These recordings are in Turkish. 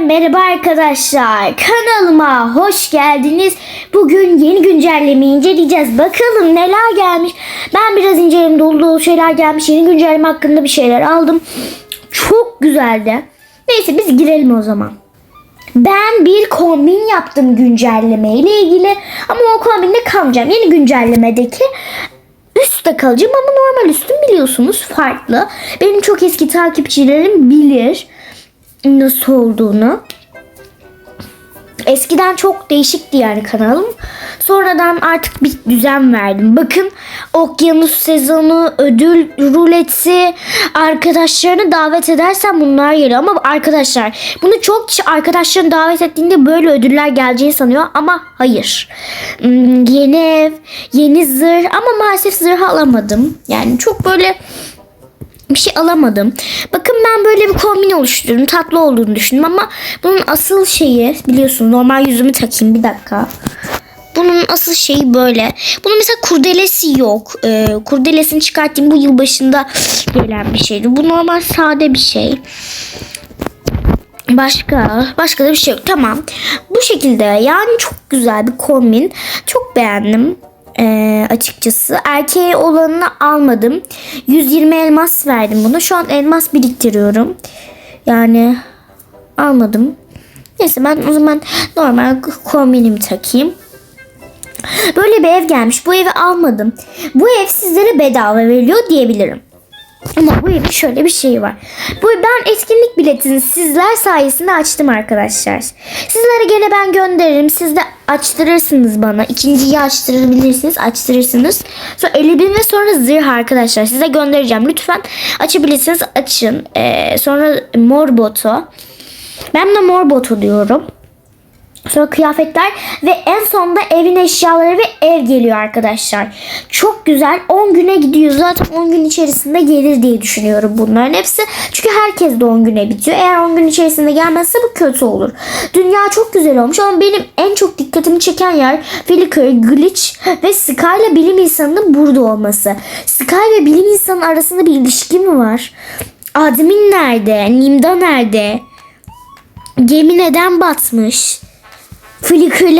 merhaba arkadaşlar. Kanalıma hoş geldiniz. Bugün yeni güncellemeyi inceleyeceğiz. Bakalım neler gelmiş. Ben biraz inceledim dolu dolu şeyler gelmiş. Yeni güncelleme hakkında bir şeyler aldım. Çok güzeldi. Neyse biz girelim o zaman. Ben bir kombin yaptım güncelleme ile ilgili. Ama o kombinde kalmayacağım. Yeni güncellemedeki üstte kalacağım ama normal üstüm biliyorsunuz farklı. Benim çok eski takipçilerim bilir nasıl olduğunu. Eskiden çok değişikti yani kanalım. Sonradan artık bir düzen verdim. Bakın okyanus sezonu, ödül ruleti, arkadaşlarını davet edersen bunlar geliyor. Ama arkadaşlar bunu çok kişi arkadaşlarını davet ettiğinde böyle ödüller geleceğini sanıyor. Ama hayır. Hmm, Yeni ev, yeni zırh ama maalesef zırh alamadım. Yani çok böyle bir şey alamadım. Bakın ben böyle bir kombin oluşturdum. Tatlı olduğunu düşündüm ama bunun asıl şeyi biliyorsunuz normal yüzümü takayım bir dakika. Bunun asıl şeyi böyle. Bunun mesela kurdelesi yok. Ee, kurdelesini çıkarttım bu yıl başında gelen bir şeydi. Bu normal sade bir şey. Başka başka da bir şey yok. Tamam. Bu şekilde yani çok güzel bir kombin. Çok beğendim. Ee, açıkçası erkeğe olanını almadım. 120 elmas verdim buna. Şu an elmas biriktiriyorum. Yani almadım. Neyse ben o zaman normal kombinimi takayım. Böyle bir ev gelmiş. Bu evi almadım. Bu ev sizlere bedava veriliyor diyebilirim ama bu evin şöyle bir şeyi var. Bu ben etkinlik biletini sizler sayesinde açtım arkadaşlar. Sizlere gene ben gönderirim. Siz de açtırırsınız bana. İkinciyi açtırabilirsiniz. Açtırırsınız. Sonra 50 bin ve sonra zırh arkadaşlar. Size göndereceğim. Lütfen açabilirsiniz. Açın. Ee, sonra mor botu. Ben de mor botu diyorum. Sonra kıyafetler ve en sonunda evin eşyaları ve ev geliyor arkadaşlar. Çok güzel. 10 güne gidiyor. Zaten 10 gün içerisinde gelir diye düşünüyorum bunların hepsi. Çünkü herkes de 10 güne bitiyor. Eğer 10 gün içerisinde gelmezse bu kötü olur. Dünya çok güzel olmuş ama benim en çok dikkatimi çeken yer Flicker, Glitch ve Sky ile bilim insanının burada olması. Sky ve bilim insanı arasında bir ilişki mi var? Admin nerede? Nimda nerede? Gemi neden batmış?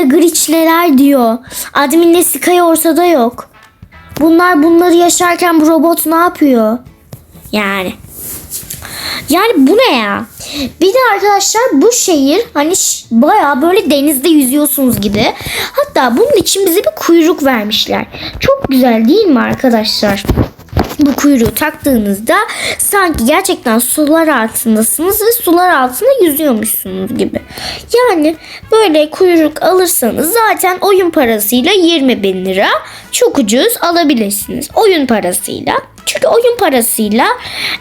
Glitch neler diyor. Adminle Sky ortada yok. Bunlar bunları yaşarken bu robot ne yapıyor? Yani. Yani bu ne ya? Bir de arkadaşlar bu şehir hani bayağı böyle denizde yüzüyorsunuz gibi. Hatta bunun için bize bir kuyruk vermişler. Çok güzel değil mi arkadaşlar? Bu kuyruğu taktığınızda sanki gerçekten sular altındasınız ve sular altında yüzüyormuşsunuz gibi. Yani böyle kuyruk alırsanız zaten oyun parasıyla 20 bin lira çok ucuz alabilirsiniz. Oyun parasıyla. Çünkü oyun parasıyla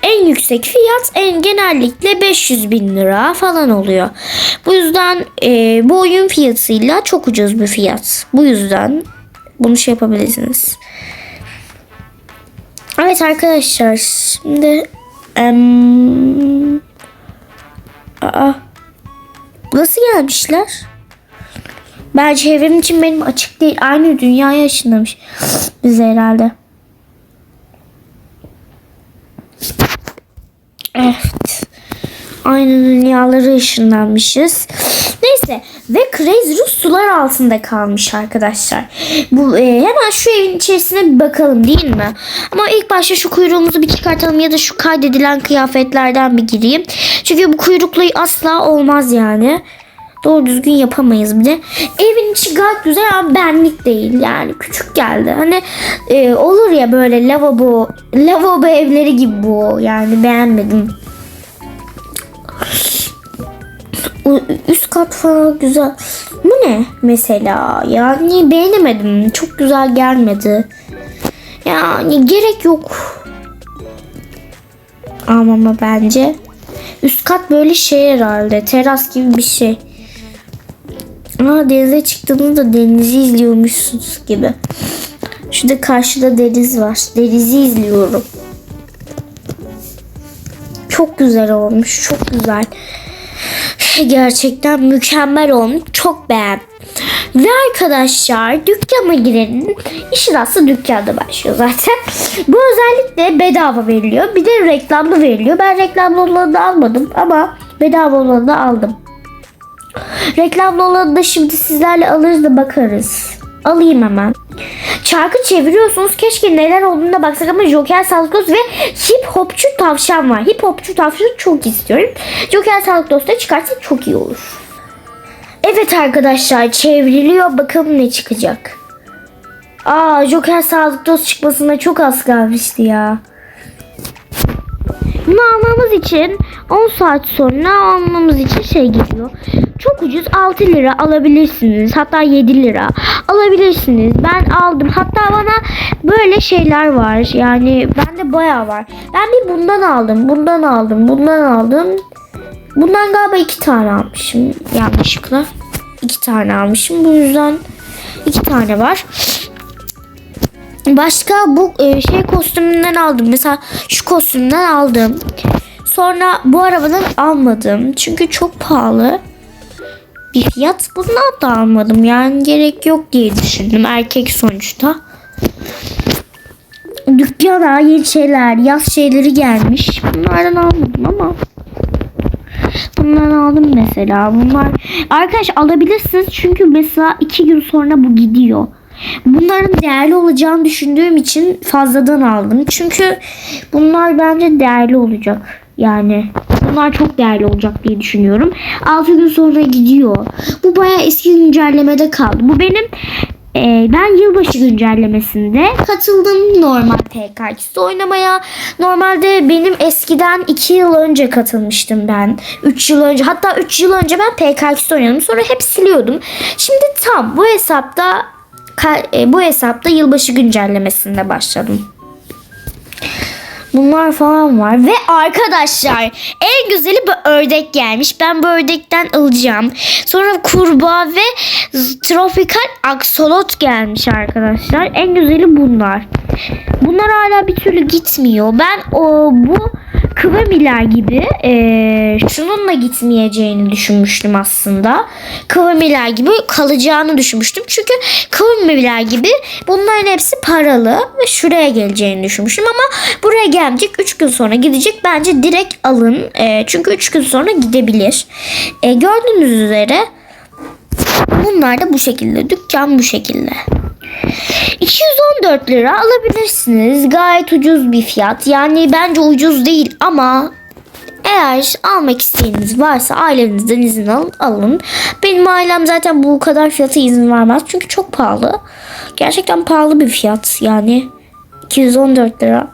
en yüksek fiyat en genellikle 500 bin lira falan oluyor. Bu yüzden e, bu oyun fiyatıyla çok ucuz bir fiyat. Bu yüzden bunu şey yapabilirsiniz. Evet arkadaşlar şimdi em, aa, nasıl gelmişler? Bence evrim için benim açık değil. Aynı dünyaya ışınlamış bize herhalde. Evet. Aynı dünyaları ışınlanmışız. Neyse ve Crazy Rus sular altında kalmış arkadaşlar. Bu e, hemen şu evin içerisine bir bakalım değil mi? Ama ilk başta şu kuyruğumuzu bir çıkartalım ya da şu kaydedilen kıyafetlerden bir gireyim. Çünkü bu kuyrukla asla olmaz yani. Doğru düzgün yapamayız bir de. Evin içi gayet güzel ama benlik değil yani küçük geldi. Hani e, olur ya böyle lavabo lavabo evleri gibi bu yani beğenmedim. Üst kat falan güzel. Bu ne mesela? Yani beğenemedim. Çok güzel gelmedi. Yani gerek yok. Ama bence. Üst kat böyle şey herhalde. Teras gibi bir şey. Aa, denize çıktığınızda denizi izliyormuşsunuz gibi. Şurada karşıda deniz var. Denizi izliyorum. Çok güzel olmuş. Çok güzel. Gerçekten mükemmel olmuş. Çok beğendim. Ve arkadaşlar dükkana girelim. İşin aslı dükkanda başlıyor zaten. Bu özellikle bedava veriliyor. Bir de reklamlı veriliyor. Ben reklamlı olanı almadım ama bedava olanı aldım. Reklamlı olanı da şimdi sizlerle alırız da bakarız. Alayım hemen. Çarkı çeviriyorsunuz. Keşke neler olduğuna baksak ama Joker Saltos ve Hip Hopçu Tavşan var. Hip Hopçu Tavşan'ı çok istiyorum. Joker Saltos da çıkarsa çok iyi olur. Evet arkadaşlar çevriliyor. Bakalım ne çıkacak. Aa Joker Saltos çıkmasına çok az kalmıştı ya. Bunu almamız için 10 saat sonra almamız için şey geliyor. Çok ucuz 6 lira alabilirsiniz. Hatta 7 lira alabilirsiniz. Ben aldım. Hatta bana böyle şeyler var. Yani bende bayağı var. Ben bir bundan aldım. Bundan aldım. Bundan aldım. Bundan galiba iki tane almışım. Yanlışlıkla. iki tane almışım. Bu yüzden iki tane var. Başka bu e, şey kostümünden aldım. Mesela şu kostümden aldım. Sonra bu arabadan almadım. Çünkü çok pahalı. Bir fiyat bundan da almadım. Yani gerek yok diye düşündüm. Erkek sonuçta. Dükkana yeni şeyler, yaz şeyleri gelmiş. Bunlardan almadım ama. Bundan aldım mesela. Bunlar arkadaş alabilirsiniz çünkü mesela iki gün sonra bu gidiyor. Bunların değerli olacağını düşündüğüm için fazladan aldım. Çünkü bunlar bence değerli olacak. Yani bunlar çok değerli olacak diye düşünüyorum. 6 gün sonra gidiyor. Bu bayağı eski güncellemede kaldı. Bu benim e, ben yılbaşı güncellemesinde katıldım normal PKX'de oynamaya. Normalde benim eskiden 2 yıl önce katılmıştım ben. 3 yıl önce hatta 3 yıl önce ben PKX'de oynadım. Sonra hep siliyordum. Şimdi tam bu hesapta e, bu hesapta yılbaşı güncellemesinde başladım. Bunlar falan var. Ve arkadaşlar en güzeli bu ördek gelmiş. Ben bu ördekten alacağım. Sonra kurbağa ve tropikal aksolot gelmiş arkadaşlar. En güzeli bunlar. Bunlar hala bir türlü gitmiyor. Ben o bu Kıvamiler gibi eee, şununla gitmeyeceğini düşünmüştüm aslında. Kıvamiler gibi kalacağını düşünmüştüm. Çünkü Kıvamiler gibi bunların hepsi paralı ve şuraya geleceğini düşünmüştüm ama buraya gelmeyecek. 3 gün sonra gidecek. Bence direkt alın. Eee, çünkü 3 gün sonra gidebilir. Eee, gördüğünüz üzere bunlar da bu şekilde. Dükkan bu şekilde. 214 lira alabilirsiniz. Gayet ucuz bir fiyat. Yani bence ucuz değil ama eğer almak isteğiniz varsa ailenizden izin alın, alın. Benim ailem zaten bu kadar fiyata izin vermez. Çünkü çok pahalı. Gerçekten pahalı bir fiyat yani. 214 lira.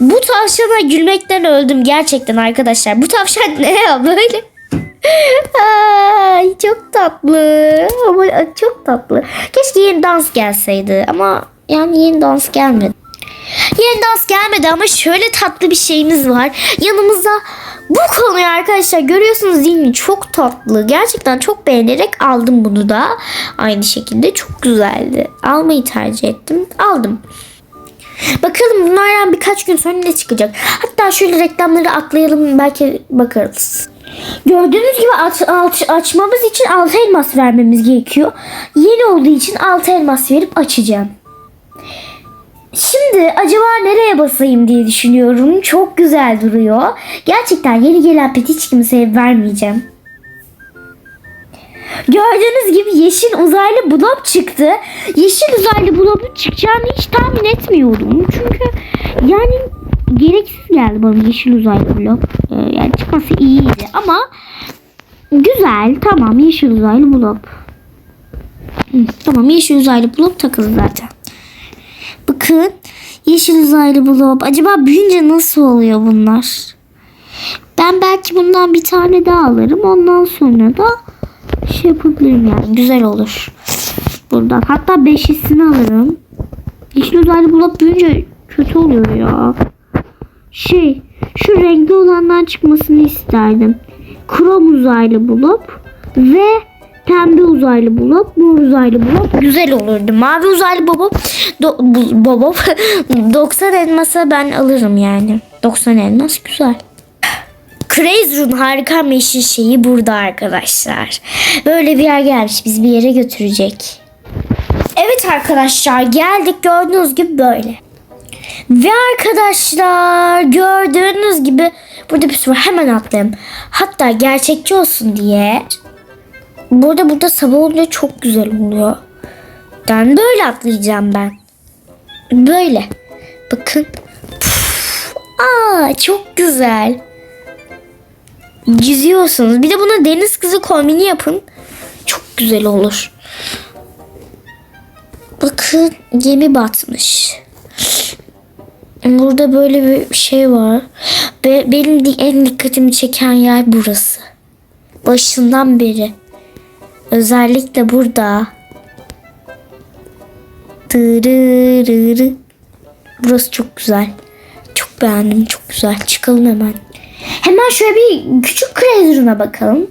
Bu tavşana gülmekten öldüm gerçekten arkadaşlar. Bu tavşan ne ya böyle? Ay çok tatlı. Ama çok tatlı. Keşke yeni dans gelseydi ama yani yeni dans gelmedi. Yeni dans gelmedi ama şöyle tatlı bir şeyimiz var. Yanımızda bu konuyu arkadaşlar görüyorsunuz değil mi? Çok tatlı. Gerçekten çok beğenerek aldım bunu da. Aynı şekilde çok güzeldi. Almayı tercih ettim. Aldım. Bakalım bunlardan birkaç gün sonra ne çıkacak. Hatta şöyle reklamları atlayalım belki bakarız. Gördüğünüz gibi aç, aç- açmamız için 6 elmas vermemiz gerekiyor. Yeni olduğu için 6 elmas verip açacağım. Şimdi acaba nereye basayım diye düşünüyorum. Çok güzel duruyor. Gerçekten yeni gelen pet hiç kimseye vermeyeceğim. Gördüğünüz gibi yeşil uzaylı blok çıktı. Yeşil uzaylı blokun çıkacağını hiç tahmin etmiyordum. Çünkü yani gereksiz geldi bana yeşil uzaylı blok. Ee, yani çıkması iyiydi ama güzel tamam yeşil uzaylı blok. Tamam yeşil uzaylı blok takılı zaten. Bakın yeşil uzaylı blok. Acaba büyünce nasıl oluyor bunlar? Ben belki bundan bir tane daha alırım. Ondan sonra da şey yapabilirim yani. Güzel olur. Buradan. Hatta beşisini alırım. Yeşil uzaylı blok büyünce kötü oluyor ya. Şey şu renkli olandan çıkmasını isterdim. Krom uzaylı blok ve pembe uzaylı blok, mor uzaylı blok güzel olurdu. Mavi uzaylı baba do, baba 90 elmasa ben alırım yani. 90 elmas güzel. Crazy harika meşhur şeyi burada arkadaşlar. Böyle bir yer gelmiş. Biz bir yere götürecek. Evet arkadaşlar geldik gördüğünüz gibi böyle. Ve arkadaşlar gördüğünüz gibi burada bir sürü hemen atlayayım. Hatta gerçekçi olsun diye Burada burada sabah olunca çok güzel oluyor. Ben böyle atlayacağım ben. Böyle. Bakın. Puf. Aa çok güzel. Yüzüyorsunuz. Bir de buna deniz kızı kombini yapın. Çok güzel olur. Bakın gemi batmış. Burada böyle bir şey var. Ve benim en dikkatimi çeken yer burası. Başından beri. Özellikle burada. Dırırırı. Burası çok güzel. Çok beğendim. Çok güzel. Çıkalım hemen. Hemen şöyle bir küçük Crazy bakalım.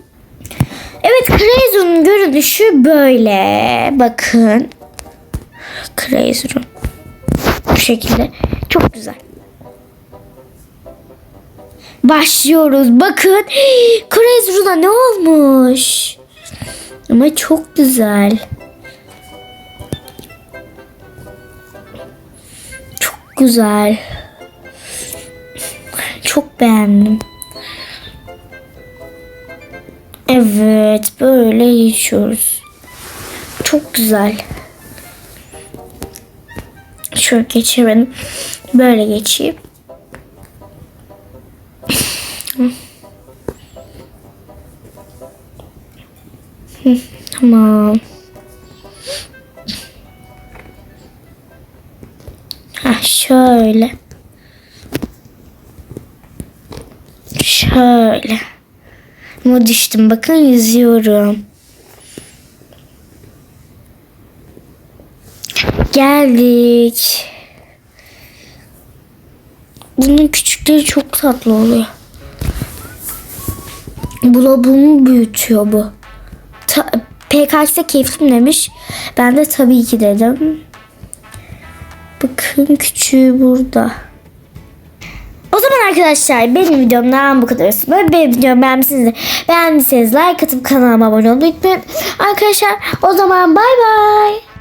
Evet Crazy görünüşü böyle. Bakın. Crazy Room. Bu şekilde. Çok güzel. Başlıyoruz. Bakın. Room'a ne olmuş? Ama çok güzel. Çok güzel. Çok beğendim. Evet, böyle geçiyoruz. Çok güzel. Şöyle geçelim. Böyle geçeyim. Tamam. Ha şöyle. Şöyle. Ama düştüm. Bakın yüzüyorum. Geldik. Bunun küçükleri çok tatlı oluyor. Bulabımı büyütüyor bu. Ta, PKX'de keyiflim demiş. Ben de tabii ki dedim. Bakın küçüğü burada. O zaman arkadaşlar benim videomdan bu kadar olsun. Benim videomu beğenmişsiniz. Beğendiyseniz like atıp kanalıma abone olmayı unutmayın. Arkadaşlar o zaman bay bay.